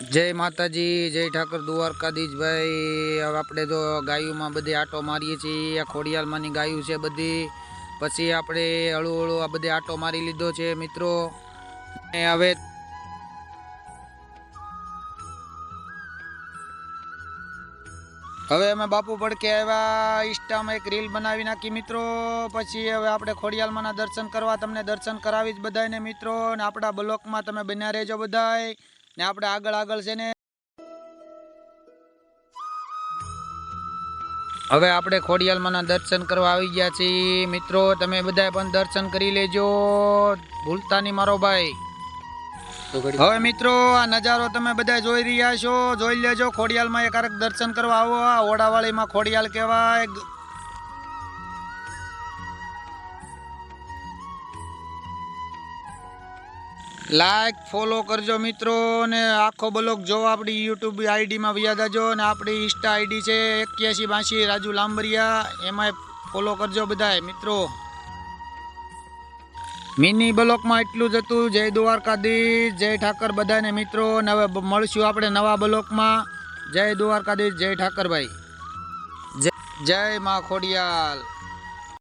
જય માતાજી, જય ઠાકર દ્વારકાધીશભાઈ હવે આપણે તો ગાયોમાં બધી આટો મારીએ છીએ. આ ખોડિયાલમાંની ગાયું છે બધી. પછી આપણે હળુ હળુ આ બધી આટો મારી લીધો છે, મિત્રો. અને હવે હવે અમે બાપુ પડકે આવ્યા. ઇન્સ્ટામાં એક રીલ બનાવી નાખી, મિત્રો. પછી હવે આપણે ખોડિયાલમાંના દર્શન કરવા. તમને દર્શન કરાવી જ બધાને મિત્રો. ને આપણા બ્લોકમાં તમે બન્યા રહેજો બધાય. ને આપણે આગળ આગળ છે ને હવે આપણે ખોડિયાલમાંના દર્શન કરવા આવી ગયા છીએ. મિત્રો, તમે બધા પણ દર્શન કરી લેજો. ભૂલતા નહીં મારો ભાઈ. હવે મિત્રો, આ નજારો તમે બધા જોઈ રહ્યા છો. જોઈ લેજો, ખોડિયાલમાં એકારક દર્શન કરવા આવો. આ ઓડાવાળીમાં ખોડિયાલ કહેવાય. લાઈક ફોલો કરજો મિત્રો ને આખો બ્લોગ જોવો આપણી યુટ્યુબ આઈડીમાં વ્યા જાજો અને આપણી ઇન્સ્ટા આઈડી છે એક્યાસી બાંસી રાજુ લાંબરિયા. એમાં ફોલો કરજો બધાય મિત્રો. મિની બ્લોકમાં એટલું જ હતું. જય દ્વારકાધીશ, જય ઠાકર બધાને મિત્રો. ને હવે મળશું આપણે નવા બ્લોકમાં. જય દ્વારકાધીશ, જય ઠાકરભાઈ. જય જય મા ખોડિયાલ.